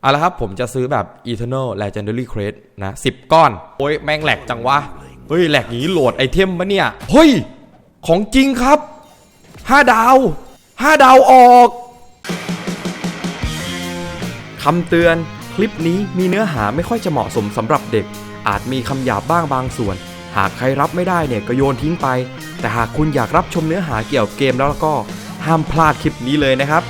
เอาละครับผมจะซื้อแบบ Eternal Legendary Crate นะ10ก้อน โอ้ยแม่งแหลกจังวะ เฮ้ยแหลกงนี้โหลดไอเทมมะเนี่ย เฮ้ย ของจริงครับ 5 ดาว 5 ดาวออกคำเตือนคลิปนี้มีเนื้อหาไม่ค่อยจะเหมาะสมสำหรับเด็ก อาจมีคำหยาบบ้างบางส่วน หากใครรับไม่ได้เนี่ยก็โยนทิ้งไป แต่หากคุณอยากรับชมเนื้อหาเกี่ยวกับเกมแล้วก็ห้ามพลาดคลิปนี้เลยนะครับ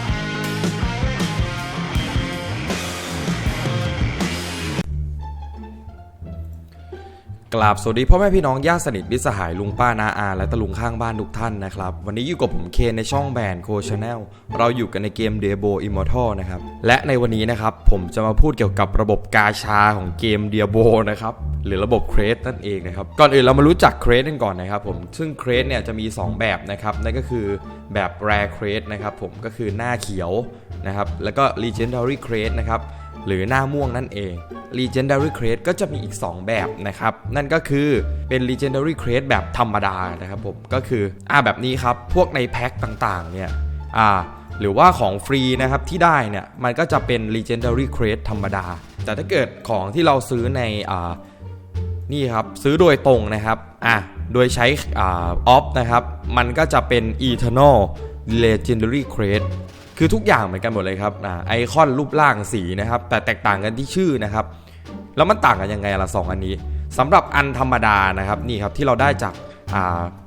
กราบสวัสดีพ่อแม่พี่น้องญาติสนิทมิสหายลุงป้านาอา และตะลุงข้างบ้านทุกท่านนะครับ วันนี้อยู่กับผมเคนในช่องแบนโคชแนลเราอยู่กันในเกม d e b o Immortal นะครับ และในวันนี้นะครับ ผมจะมาพูดเกี่ยวกับระบบกาชาของเกม d e b o นะครับ หรือระบบเครสนั่นเองนะครับ ก่อนอื่นเรามารู้จักเครสกันก่อนนะครับผมซึ่งเครสเนี่ยจะมี 2 แบบนะครับ นั่นก็คือแบบ rare crate นะครับผมก็คือหน้าเขียวนะครับแล้วก็ legendary crate นะครับ หรือหน้าม่วงนั่นเอง Legendary Crate ก็จะมีอีก 2 แบบนะครับ นั่นก็คือเป็น Legendary Crate แบบธรรมดานะครับผม ก็คืออ่าแบบนี้ครับ พวกในแพ็คต่างๆ เนี่ยอ่าหรือว่าของฟรีนะครับที่ได้เนี่ย มันก็จะเป็น Legendary Crate ธรรมดา แต่ถ้าเกิดของที่เราซื้อในอ่านี่ครับ ซื้อโดยตรงนะครับอะโดยใช้อ่าออฟนะครับ มันก็จะเป็น Eternal Legendary Crate คือทุกอย่างเหมือนกันหมดเลยครับอไอคอนรูปร่างสีนะครับ แต่แตกต่างกันที่ชื่อนะครับ แล้วมันต่างกันยังไงล่ะสองอันนี้สำหรับอันธรรมดานะครับนี่ครับที่เราได้จาก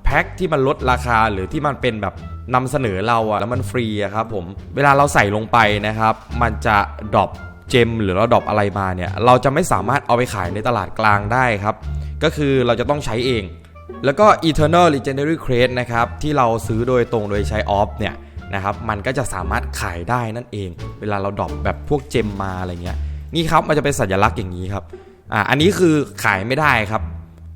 แพ็คที่มันลดราคาหรือที่มันเป็นแบบนำเสนอเราอะแล้วมันฟรีอะครับผมเวลาเราใส่ลงไปนะครับ มันจะดรอปเจมหรือเราดรอปอะไรมาเนี่ย เราจะไม่สามารถเอาไปขายในตลาดกลางได้ครับ ก็คือเราจะต้องใช้เอง แล้วก็ Eternal Legendary Crate นะครับ ที่เราซื้อโดยตรงโดยใช้ออฟเนี่ย นะครับมันก็จะสามารถขายได้นั่นเอง เวลาเราดรอปแบบพวกเจมมาอะไรเงี้ยนี่ครับมันจะเป็นสัญลักษณ์อย่างนี้ครับอ่าอันนี้คือขายไม่ได้ครับ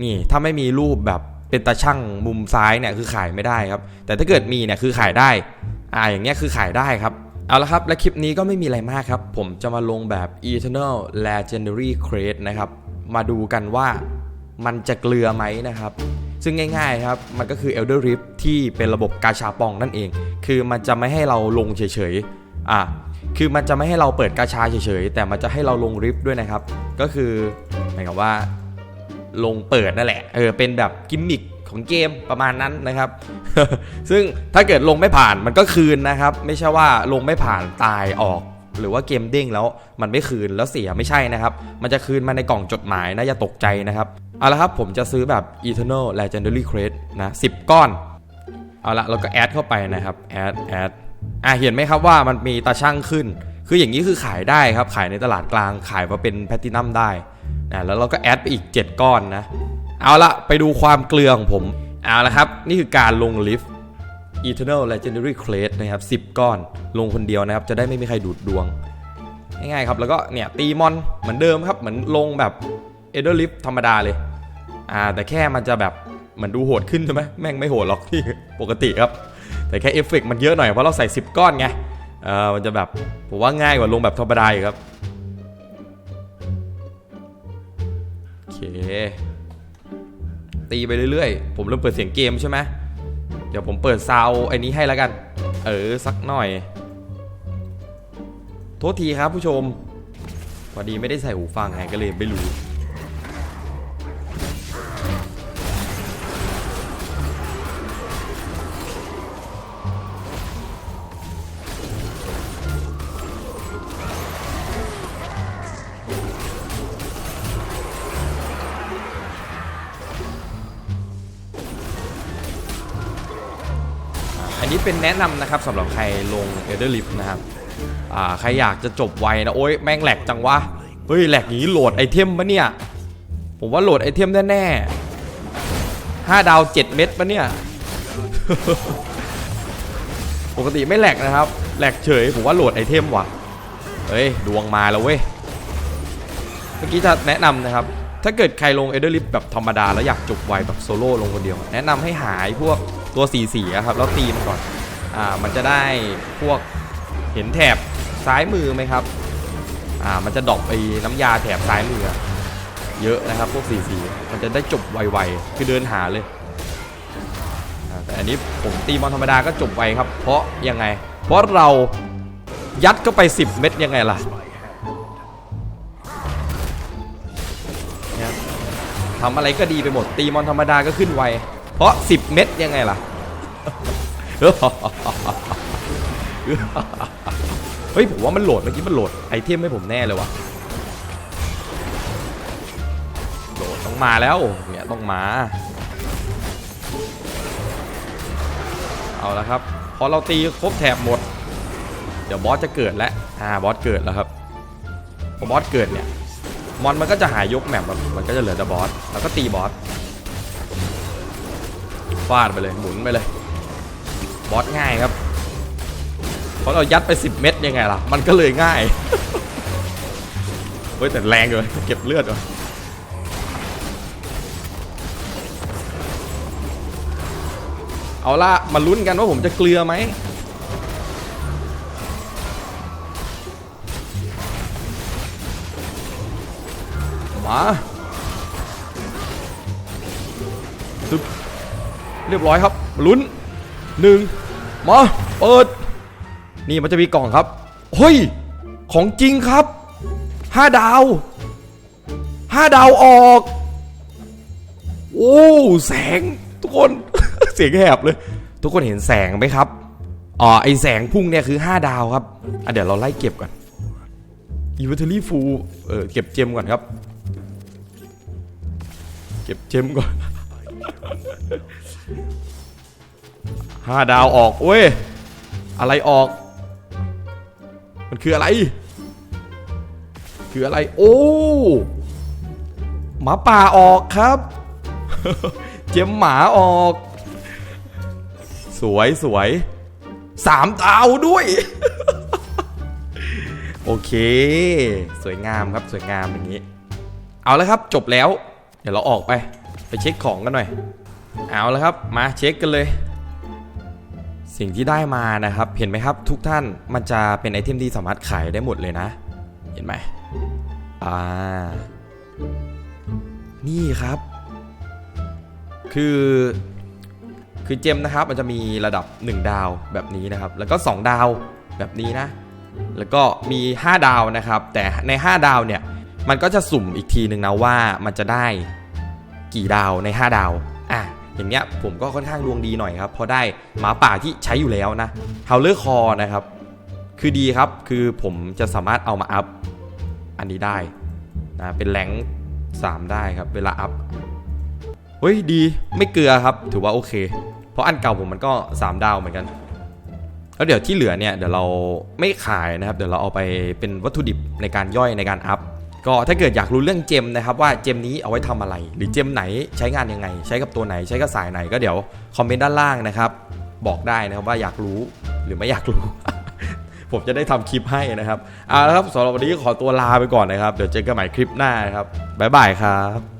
นี่ถ้าไม่มีรูปแบบเป็นตาช่างมุมซ้ายเนี่ยคือขายไม่ได้ครับ แต่ถ้าเกิดมีเนี่ยคือขายได้อ่าอย่างเงี้ยคือขายได้ครับเอาละครับ และคลิปนี้ก็ไม่มีอะไรมากครับ ผมจะมาลงแบบ Eternal Legendary Crate นะครับ มาดูกันว่ามันจะเกลือไหมนะครับ ซึ่งง่ายๆครับ มันก็คือ Elder Rift ที่เป็นระบบกาชาปองนั่นเอง คือมันจะไม่ให้เราลงเฉยๆอ่าคือมันจะไม่ให้เราเปิดกาชาเฉยๆ แต่มันจะให้เราลงริฟต์ด้วยนะครับ ก็คือหมายความว่าลงเปิดนั่นแหละ เออ เป็นแบบกิมมิคของเกมประมาณนั้นนะครับ ซึ่งถ้าเกิดลงไม่ผ่านมันก็คืนนะครับ ไม่ใช่ว่าลงไม่ผ่านตายออก หรือว่าเกมเด้งแล้วมันไม่คืนแล้วเสียไม่ใช่นะครับ มันจะคืนมาในกล่องจดหมายนะอย่าตกใจนะครับ เอาละครับผมจะซื้อแบบ Eternal Legendary Crate นะ10 ก้อน เอาละเราก็แอดเข้าไปนะครับแอดแอดอะเห็นไหมครับว่ามันมีตาช่างขึ้น คืออย่างนี้คือขายได้ครับขายในตลาดกลางขายมาเป็นแพลตินัมได้นะแล้วเราก็แอดไปอีก 7 ก้อนนะ เอาละไปดูความเกลือของผม เอาละครับ นี่คือการลงลิฟต์ Eternal Legendary Crate นะครับ 10 ก้อน ลงคนเดียวนะครับ จะได้ไม่มีใครดูดดวง ง่ายๆครับ แล้วก็เนี่ยตีมอนเหมือนเดิมครับ เหมือนลงแบบ e d e r Lift ธรรมดาเลย อ่าแต่แค่มันจะแบบ มือนดูโหดขึ้นใช่ไหมแม่งไม่โหดหรอกที่ปกติครับ แต่แค่เอฟเฟกต์มันเยอะหน่อยเพราะเราใส่ 10 ก้อนไงเออมันจะแบบผมว่าง่ายกว่าลงแบบธรรมดาครับโอเค ตีไปเรื่อยๆ ผมเริ่มเปิดเสียงเกมใช่ไหมเดี๋ยวผมเปิดซาวไอ้นี้ให้แล้วกัน เออสักหน่อย โทษทีครับผู้ชมพอดีไม่ได้ใส่หูฟังไงก็เลยไม่รู้ เป็นแนะนำนะครับสำหรับใครลง Elder Rift นะครับอ่าใครอยากจะจบไวนะ โอ้ยแม่งแหลกจังวะ เฮ้ยแหลกงนี้โหลดไอเทมปะเนี่ย ผมว่าโหลดไอเทมแน่ๆห้าดาว7เม็ดปะเนี่ย ปกติไม่แหลกนะครับ แหลกเฉย ผมว่าโหลดไอเทมว่ะเฮ้ย ดวงมาแล้วเว้ย เมื่อกี้จะแนะนำนะครับ ถ้าเกิดใครลง e d e r l i f แบบธรรมดา แล้วอยากจบไวแบบโซโล่ลงคนเดียว แนะนำให้หายพวกตัวสีสีครับ แล้วตีมันก่อนามันจะได้พวกเห็นแถบซ้ายมือไหมครับอ่ามันจะดอกไปน้ำยาแถบซ้ายมือเยอะนะครับพวกสีสีมันจะได้จบไวๆคือเดินหาเลยแต่อันนี้ผมตีบอลธรรมดาก็จบไวครับ เพราะยังไง เพราะเรายัดเข้าไป 10 เม็ดยังไงล่ะทำอะไรก็ดีไปหมดตีมอนธรรมดาก็ขึ้นไวเพราะ 10 เม็ดยังไงล่ะ เฮ้ยผมว่ามันโหลดเมื่อกี้มันโหลดไอเทมให้ผมแน่เลยวะโหลดต้องมาแล้วเนี่ยต้องมา เอาละครับ พอเราตีครบแถบหมด เดี๋ยวบอสจะเกิดแล้วอ่าบอสเกิดแล้วครับพอบอสเกิดเนี่ยมอนมันก็จะหายยกแมปแบบมันก็จะเหลือแต่บอสแล้วก็ตีบอสฟาดไปเลยหมุนไปเลย บอสง่ายครับเพราะเรายัดไป 10 เม็ดยังไงล่ะ มันก็เลยง่าย เฮ้ยแต่แรงเลยเก็บเลือดเอาละมาลุ้นกันว่าผมจะเกลือไหมมาตึ๊บเรียบร้อยครับลุ้น หนึ่งมาเปิด นี่มันจะมีกล่องครับเฮ้ยของจริงครับห้าดาวห้าดาวออก โอ้แสงทุกคน เสียงแหบเลย ทุกคนเห็นแสงไหมครับอ๋อไอแสงพุ่งเนี่ยคือ5ดาวครับอะเดี๋ยวเราไล่เก็บก่อน Inventory full เออเก็บเจมก่อนครับ เก็บเจมก่อน ห้าดาวออกเว้ย อะไรออก มันคืออะไร คืออะไร โอ้หมาป่าออกครับ เจมหมาออก สวยสวยสามดาวด้วย โอเค สวยงามครับสวยงามอย่างนี้ เอาแล้วครับจบแล้ว เดี๋ยวเราออกไป ไปเช็คของกันหน่อย เอาแล้วครับ มาเช็คกันเลย สิ่งที่ได้มานะครับ เห็นไหมครับทุกท่านมันจะเป็นไอเทมที่สามารถขายได้หมดเลยนะ เห็นไหมอ่า นี่ครับ คือคือเจมนะครับมันจะมีระดับ 1 ดาวแบบนี้นะครับ แล้วก็ 2 ดาวแบบนี้นะ แล้วก็มี 5 ดาวนะครับ แต่ใน 5 ดาวเนี่ยมันก็จะสุ่มอีกทีหนึ่งนะว่ามันจะได้กี่ดาวใน 5 ดาว อย่างเงี้ยผมก็ค่อนข้างดวงดีหน่อยครับเพราะได้หมาป่าที่ใช้อยู่แล้วนะเฮาเลอร์คอนะครับ คือดีครับคือผมจะสามารถเอามาอัพอันนี้ได้นะเป็นแรงสามได้ครับ เวลาอัพเฮ้ยดีไม่เกลือครับ ถือว่าโอเค เพราะอันเก่าผมมันก็ 3 ดาวเหมือนกันแล้วเดี๋ยวที่เหลือเนี่ยเดี๋ยวเราไม่ขายนะครับ เดี๋ยวเราเอาไปเป็นวัตถุดิบในการย่อยในการอัพ ก็ถ้าเกิดอยากรู้เรื่องเจมนะครับว่าเจมนี้เอาไว้ทำอะไร หรือเจมไหนใช้งานยังไง ใช้กับตัวไหนใช้กับสายไหนก็เดี๋ยวคอมเมนต์ด้านล่างนะครับ บอกได้นะครับว่าอยากรู้หรือไม่อยากรู้ ผมจะได้ทำคลิปให้นะครับเอาละครับสำหรับวันนี้ขอตัวลาไปก่อนนะครับ เดี๋ยวเจอกันใหม่คลิปหน้านะครับบ๊ายบายครับ